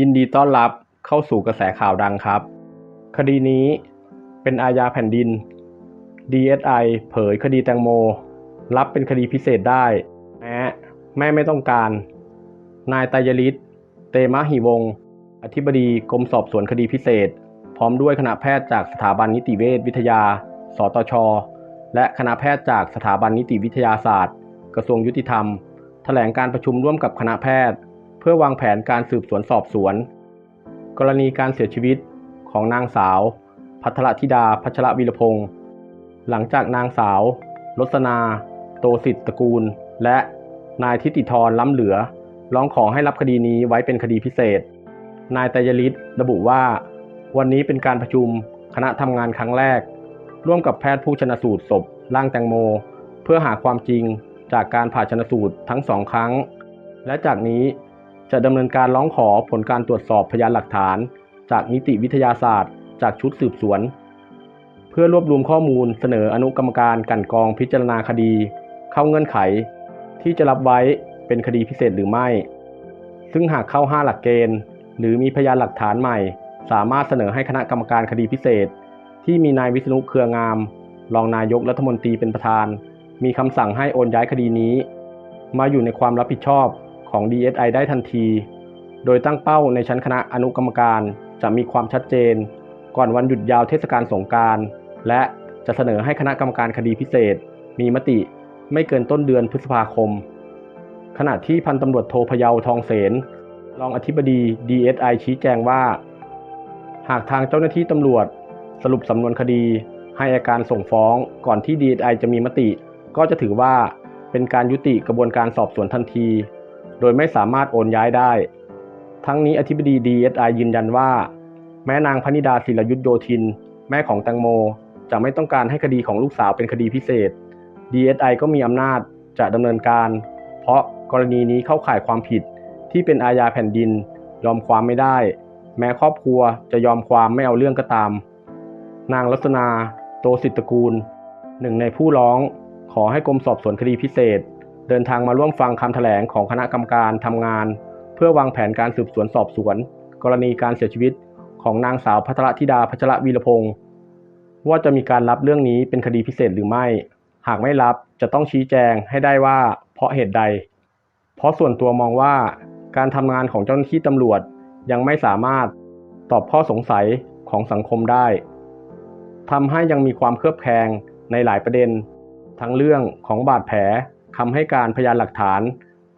ยินดีต้อนรับเข้าสู่กระแสข่าวดังครับ คดีนี้เป็นอาญาแผ่นดิน DSI เผยคดีแตงโม รับเป็นคดีพิเศษได้ แม้แม่ไม่ต้องการ นายตรยฤทธิ์เตมะหิวง อธิบดีกรมสอบสวนคดีพิเศษ พร้อมด้วยคณะแพทย์จากสถาบันนิติเวชวิทยา สตช และคณะแพทย์จากสถาบันนิติวิทยาศาสตร์ กระทรวงยุติธรรม แถลงการประชุมร่วมกับคณะแพทย์ พื่อวางแผนการสืบสวนสอบสวน กรณีการเสียชีวิตของนางสาว พัทรธิดาพัชรวีรพงศ์หลังจากนางสาวรสนา โตสิทธิตระกูล และนายทิติธรล้ำเหลือ ร้องขอให้รับคดีนี้ไว้เป็นคดีพิเศษ นายไตยฤทธิ์ระบุว่า วันนี้เป็นการประชุมคณะทำงานครั้งแรก ร่วมกับแพทย์ผู้ชนสูตรศพร่างแตงโม เพื่อหาความจริงจากการผ่าชนสูตรทั้งสองครั้ง และจากนี้ จะดำเนินการร้องขอผลการตรวจสอบพยานหลักฐาน จากนิติวิทยาศาสตร์ จากชุดสืบสวน เพื่อรวบรวมข้อมูลเสนออนุกรรมการกันกองพิจารณาคดี เข้าเงื่อนไข ที่จะรับไว้เป็นคดีพิเศษหรือไม่ ซึ่งหากเข้า 5 หลักเกณฑ์ หรือมีพยานหลักฐานใหม่ สามารถเสนอให้คณะกรรมการคดีพิเศษ ที่มีนายวิษณุเครืองาม รองนายกรัฐมนตรีเป็นประธาน มีคำสั่งให้โอนย้ายคดีนี้ มาอยู่ในความรับผิดชอบ ของ DSI ได้ทันที โดยตั้งเป้าในชั้นคณะอนุกรรมการจะมีความชัดเจน ก่อนวันหยุดยาวเทศกาลสงการ และจะเสนอให้คณะกรรมการคดีพิเศษ มีมติไม่เกินต้นเดือนพฤษภาคม ขณะที่พันตำรวจโทพยาวทองเสนรองอธิบดี DSI ชี้แจงว่า หากทางเจ้าหน้าที่ตำรวจ สรุปสำนวนคดี ให้อาการส่งฟ้องก่อนที่ DSI จะมีมติ ก็จะถือว่าเป็นการยุติกระบวนการสอบสวนทันที โดยไม่สามารถโอนย้ายได้ ทั้งนี้อธิบดี DSI ยืนยันว่า แม้นางพนิดาศิลยุทธโยธิน แม่ของแตงโม จะไม่ต้องการให้คดีของลูกสาวเป็นคดีพิเศษ DSI ก็มีอำนาจจะดำเนินการ เพราะกรณีนี้เข้าข่ายความผิดที่เป็นอาญาแผ่นดิน ยอมความไม่ได้ แม้ครอบครัวจะยอมความไม่เอาเรื่องก็ตาม นางลัษนา โตสิทธิตรกูล หนึ่งในผู้ร้องขอให้กรมสอบสวนคดีพิเศษ เดินทางมาร่วมฟังคำแถลงของคณะกรรมการทำงาน เพื่อวางแผนการสืบสวนสอบสวน กรณีการเสียชีวิตของนางสาวพัทรธิดาพัชรวีรพงศ์ว่าจะมีการรับเรื่องนี้เป็นคดีพิเศษหรือไม่ หากไม่รับจะต้องชี้แจงให้ได้ว่าเพราะเหตุใด เพราะส่วนตัวมองว่าการทำงานของเจ้าหน้าที่ตำรวจยังไม่สามารถตอบข้อสงสัยของสังคมได้ทำให้ยังมีความเคลือบแคลงในหลายประเด็น ทั้งเรื่องของบาดแผล คำให้การพยานหลักฐาน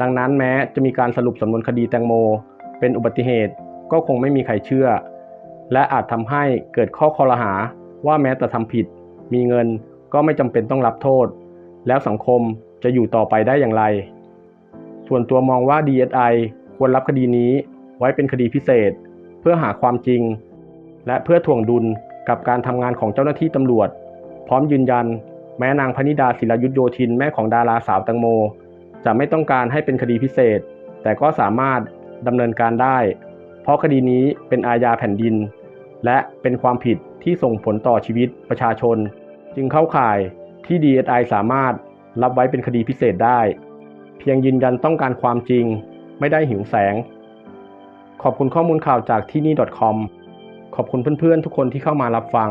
ดังนั้นแม้จะมีการสรุปสำนวนคดีแตงโม เป็นอุบัติเหตุก็คงไม่มีใครเชื่อ และอาจทำให้เกิดข้อคอรหาว่าแม้แต่ทำผิด มีเงินก็ไม่จำเป็นต้องรับโทษ แล้วสังคมจะอยู่ต่อไปได้อย่างไร ส่วนตัวมองว่า DSI ควรรับคดีนี้ไว้เป็นคดีพิเศษ เพื่อหาความจริง และเพื่อถ่วงดุลกับการทำงานของเจ้าหน้าที่ตำรวจ พร้อมยืนยัน แม้นางพนิดาศิลยุทธโยธินแม่ของดาราสาวแตงโม จะไม่ต้องการให้เป็นคดีพิเศษ แต่ก็สามารถดำเนินการได้ เพราะคดีนี้เป็นอาญาแผ่นดิน และเป็นความผิดที่ส่งผลต่อชีวิตประชาชน จึงเข้าข่ายที่ DSI สามารถรับไว้เป็นคดีพิเศษได้ เพียงยืนยันต้องการความจริง ไม่ได้หิวแสง ขอบคุณข้อมูลข่าวจากที่นี่ .com ขอบคุณเพื่อนๆทุกคนที่เข้ามารับฟัง